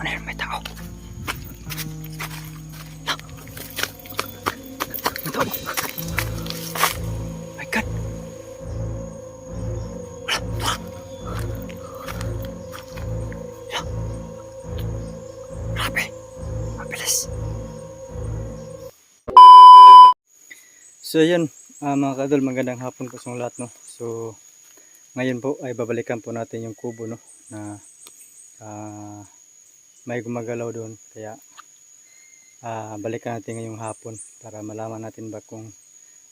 Ano yun? May tao. May tao. My God. Grabe. Mabilis. So yun, ah, mga kadol, magandang hapon po sa lahat no. So ngayon po ay babalikan po natin yung kubo no na ah, may gumagalaw doon. Kaya ah, balikan natin ngayong hapon para malaman natin ba kung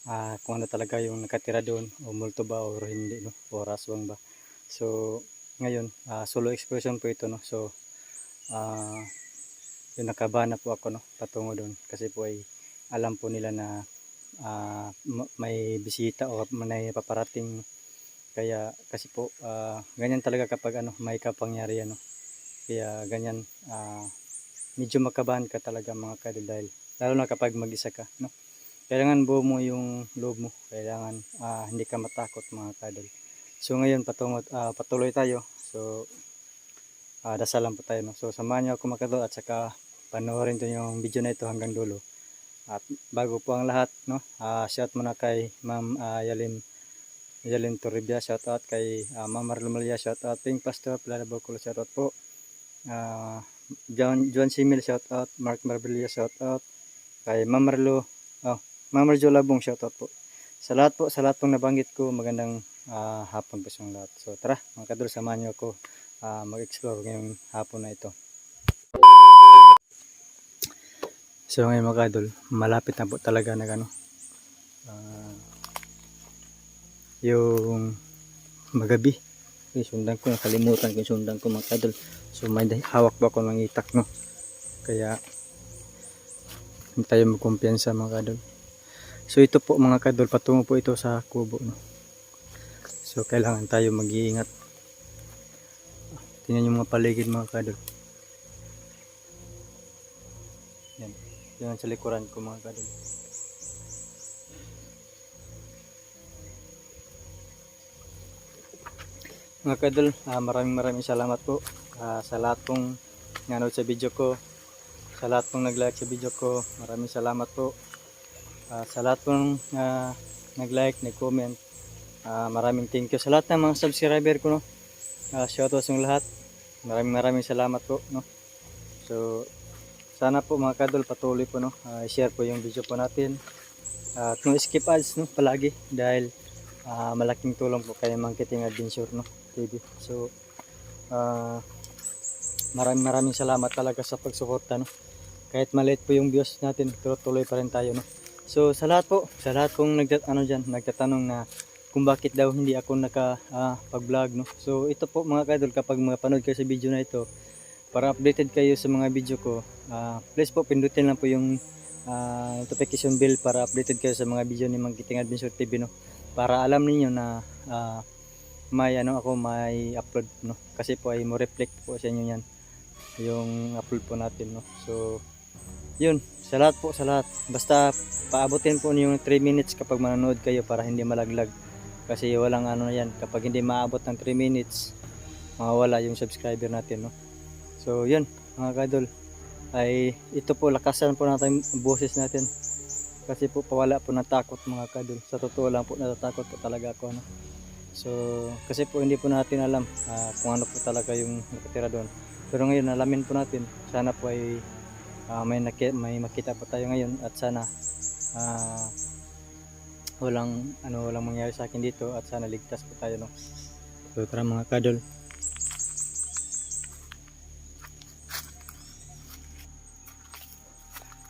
ah, kung ano talaga yung nakatira doon o multo ba o hindi no? O raswang ba. So ngayon ah, solo excursion po ito no. So ah yung nakabana po ako no? Patungo doon kasi po ay alam po nila na ma- may bisita o may paparating. Kaya kasi po ah, ganyan talaga kapag ano may kapangyarihan no kaya ganyan ah, medyo makabahan ka talaga mga kadol dahil lalo na kapag mag-isa ka no? Kailangan buo mo yung loob mo. Kailangan ah, hindi ka matakot mga kadol so ngayon patungo ah, patuloy tayo. So ah, dasalan po tayo no? So samahan niyo ako mga at saka panoorin to yung video na ito hanggang dulo. At bago po ang lahat, no, ah shout muna kay Ma'am ah, Yalim Yalim Toribia, shout out kay ah, Ma'am Marlo Malia, shout out. Pink Pastor, Plana Boculo, shout out po. Ah, John John Simil, shout out Mark Marbelia, shout out kay Ma'am Marlo, oh, Ma'am Marjo Labong, shout out po. Sa lahat po, sa lahat pong nabanggit ko, magandang ah, hapon po sa lahat. So tara, mga kadol, samahan niyo ako ah, mag-explore ngayong hapon na ito. So ngayon mga idol, malapit na po talaga na ano, ah, yung magabi. Okay, sundan ko, nakalimutan ko yung sundan ko mga idol. So may hawak ba ako ng itak no? Kaya hindi tayo magkumpiyansa mga idol. So ito po mga kadol, patungo po ito sa kubo no. So kailangan tayo mag-iingat. Tingnan yung mga paligid mga kadol. Yan. Yan sa likuran ko mga kadol. Mga kadol, ah, maraming maraming salamat po ah, sa lahat pong nanood sa video ko. Sa lahat pong nag-like sa video ko, maraming salamat po. Ah, sa lahat pong ah, nag-like, nag-comment, ah, maraming thank you. Sa lahat ng mga subscriber ko, no? Ah, shoutout sa lahat. Maraming maraming salamat po, no? So, sana po mga kadol patuloy po no ah, i-share po yung video po natin at no skip ads no palagi dahil ah, malaking tulong po kay Marketing Adventure no TV so ah, maraming maraming salamat talaga sa pagsuporta no? Kahit maliit po yung views natin pero tuloy pa rin tayo no? So sa lahat po sa lahat pong nagtat ano diyan nagtatanong na kung bakit daw hindi ako naka ah, pag-vlog no? So ito po mga kadol kapag mapanood kayo sa video na ito para updated kayo sa mga video ko ah, please po pindutin lang po yung ah, notification bell para updated kayo sa mga video ni Mangkiting Adventure TV no? Para alam niyo na ah, may ano ako may upload no? Kasi po ay mo reflect po sa inyo yan yung upload po natin no? So yun. Sa lahat po sa lahat. Basta paabutin po yung 3 minutes kapag manonood kayo para hindi malaglag. Kasi walang ano yan. Kapag hindi maabot ng 3 minutes mawawala yung subscriber natin no? So yun mga kadol ay ito po lakasan po natin boses natin. Kasi po pawala po ng takot mga kadol sa totoo lang po natatakot po talaga ako no? So kasi po hindi po natin alam ah, kung ano po talaga yung nakatira doon pero ngayon alamin po natin sana po ay ah, may, may makita po tayo ngayon at sana ah, walang ano walang mangyari sa akin dito at sana ligtas po tayo no so tara mga kadol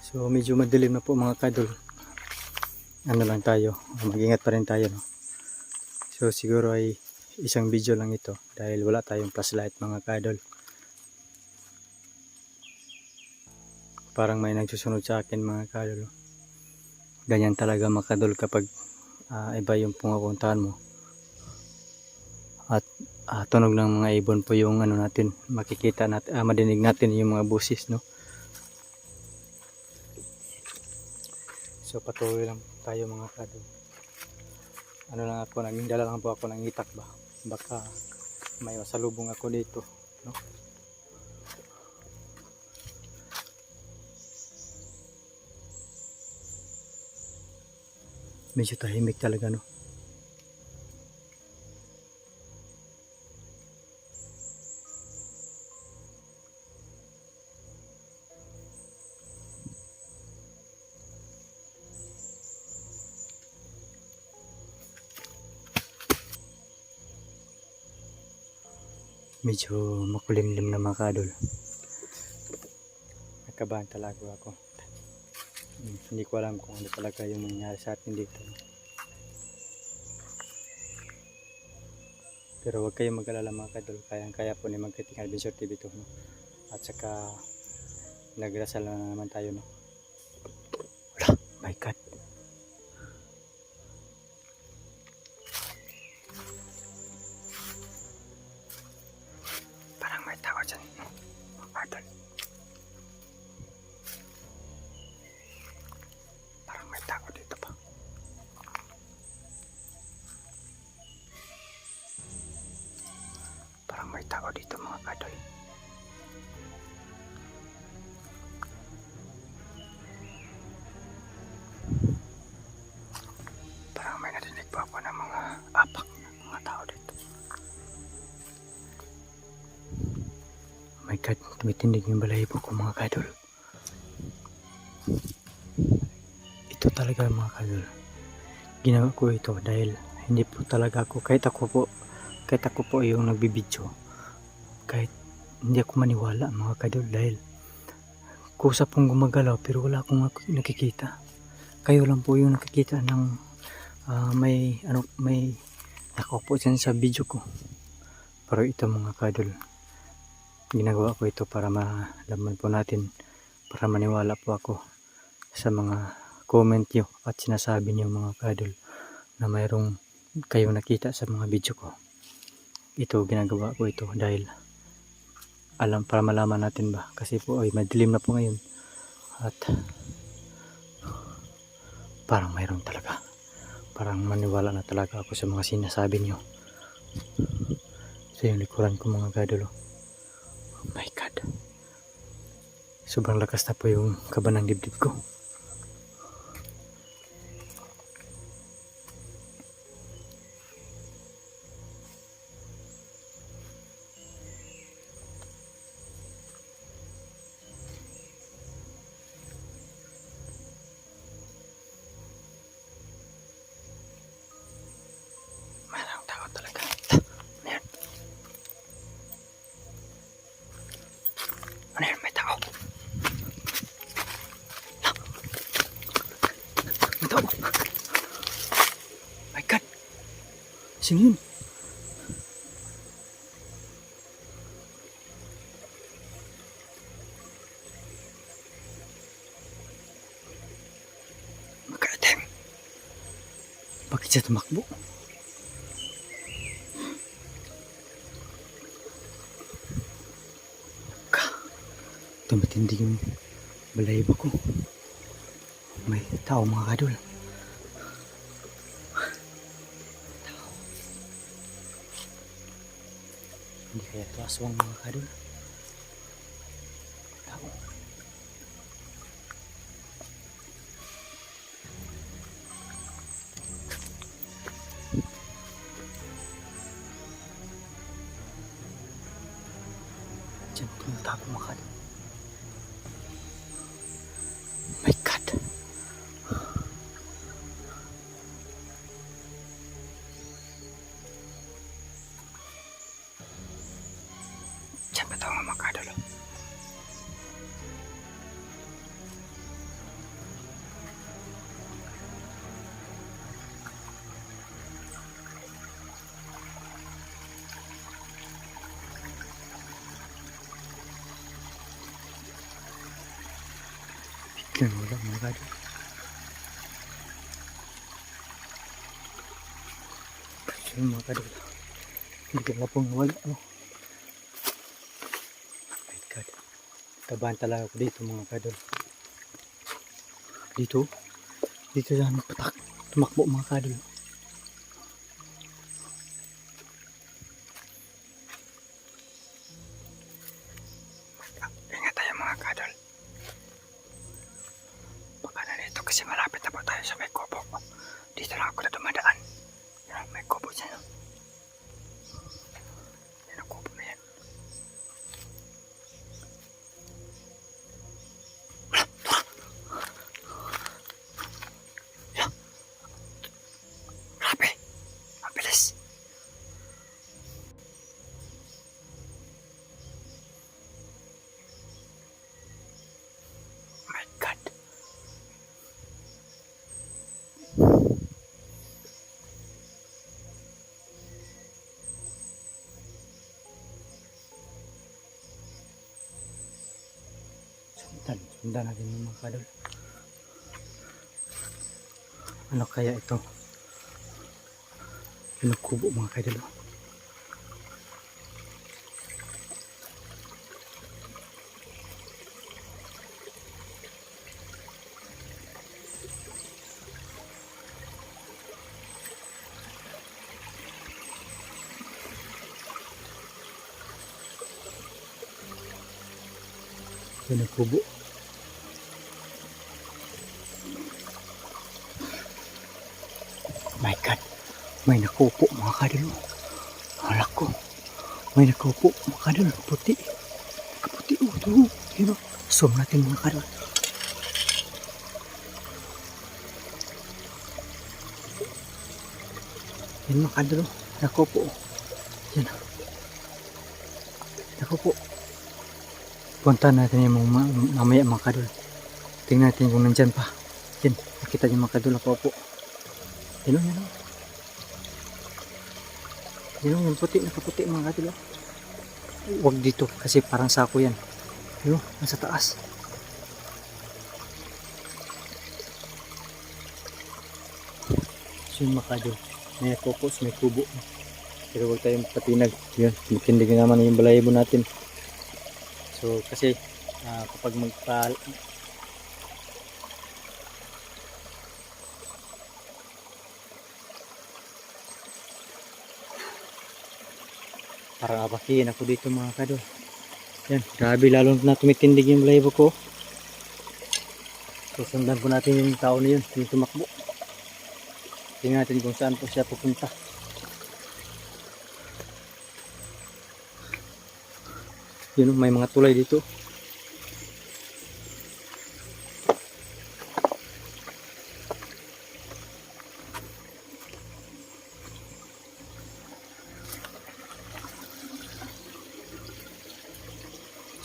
So medyo madilim na po mga kadol. Ano lang tayo, mag-ingat pa rin tayo. No? So siguro ay isang video lang ito dahil wala tayong flashlight mga kadol. Parang may nagsusunod sa akin mga kadol. Ganyan talaga mga kadol kapag ah, iba yung pumapuntahan mo. At ah, tunog ng mga ibon po yung ano natin, makikita natin, ah, madinig natin yung mga busis no. So patuloy lang tayo mga kadol ano lang ako nagdala lang po ako ng itak ba baka may masalubong ako dito no? medyo tahimik talaga no Medyo makulimlim na mga kadol. Nakabahan talaga ako. Hmm, Hindi ko alam kung ano talaga yung nangyari sa atin dito. Pero huwag kayong mag-alala mga kadol. Kayang-kaya po ni Magkating Adventure TV to. No? At saka nagrasal na naman tayo. No? My God. Kadol. Parang may narinig po ako ng mga apak ng mga tao dito. Oh my God, tumitindig yung balahibo ko mga kadol. Ito talaga mga kadol. Ginawa ko ito dahil hindi po talaga ako, kahit ako po, kahit ako po yung nagbibidyo, kahit hindi ako maniwala mga kadol dahil kusa pong gumagalaw pero wala akong nak- nakikita. Kayo lang po yung nakikita ng ah, may ano may nakaupo dyan sa video ko. Pero ito mga kadol, ginagawa ko ito para malaman po natin, para maniwala po ako sa mga comment nyo at sinasabi niyo mga kadol na mayroong kayong nakita sa mga video ko. Ito, ginagawa ko ito dahil alam para malaman natin ba? Kasi po ay madilim na po ngayon. At parang mayroon talaga. Parang maniwala na talaga ako sa mga sinasabi niyo. Sa yung likuran ko mga kadol oh my god. Sobrang lakas na po yung kaba ng dibdib ko Sino yun? Magkaitim. Bakit siya tumakbo? ka. Tumatindi yung balahibo ko. May tao mga kadol. Tao. Hindi kaya ito aswang mga kadol. Tao. Diyan ba ito mga kadol? Biglang wala mga kadol. Biglang mga kadol. Biglang na pong wala. Oh. My God. Tabahan talaga ako dito mga kadol. Dito. Dito aming patak. Tumakbo mga kadol. Ingat tayo mga kadol. Baka na dito kasi malapit na po tayo sa may kubo. Dito lang ako na dumadaan. Yan, may kubo dyan. Sundan natin yung mga kadol. Ano kaya ito? Pinukubo mga kadol. Pinukubo. My may nakupo mga kadol. Halak ko. May nakupo mga kadol. Puti. Kaputi. Oh, ito. Yun oh. Zoom natin mga kadol. Yan mga kadol. oh. Nakupo. oh. Yan. Nakupo. Punta natin yung mga ma- mamaya mga kadol. Tingnan natin kung nandyan pa. Yan. Nakita niyo mga kadol. Nakupo. Yan o, yan o. Yan o, yung puti, nakaputi mga kadol. oh. Huwag dito kasi parang sako yan. O, nasa taas. So yung kadol, may focus, may kubo. Pero huwag tayong patinag. Yun, makindig naman yung balayibo natin. So kasi ah, kapag magpa Parang abakiin ako dito mga kadol. Yan, grabe lalo na tumitindig yung balayibo ko. Susundan po natin yung tao na yun, yung tumakbo. Tingnan natin kung saan po siya pupunta. Yun, may mga tulay dito.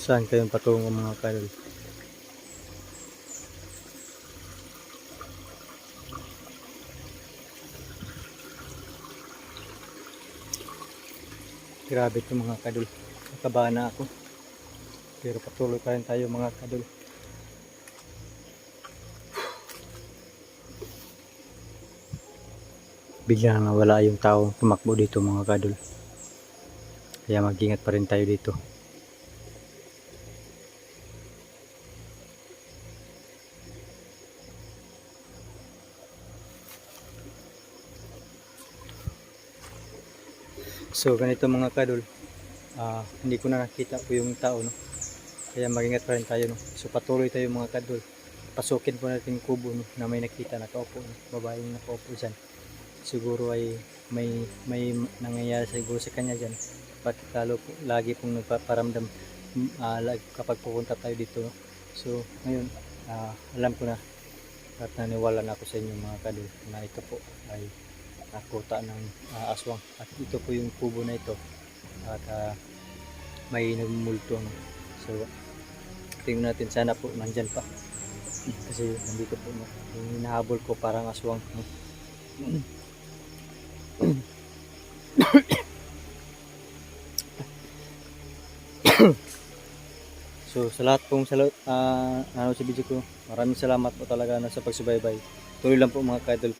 Saan kayong patungo mga kadol? Grabe ito mga kadol. Nakabahan na ako. Pero patuloy pa rin tayo mga kadol. Bigla nawala yung tao tumakbo dito mga kadol. Kaya mag-ingat pa rin tayo dito. So ganito mga kadol, ah, hindi ko na nakita po yung tao no. Kaya mag-ingat pa rin tayo no. So patuloy tayo mga kadol. Pasukin po natin yung kubo no, na may nakita nakaupo no. Babaeng nakaupo dyan. Siguro ay may may nangyayari siguro sa kanya dyan. Pat lalo po, lagi pong nagpaparamdam lag- kapag pupunta tayo dito. No? So ngayon, ah, alam ko na at naniwala na ako sa inyo mga kadol na ito po ay nakuta ng ah, aswang. At ito po yung kubo na ito. At ah, may nagmulto so tingnan natin sana po nandyan pa. Kasi nandito po no? yung hinahabol ko parang aswang no? so sa lahat pong sa uh, ano sa video ko maraming salamat po talaga na sa pagsubaybay. Tuloy lang po mga kadol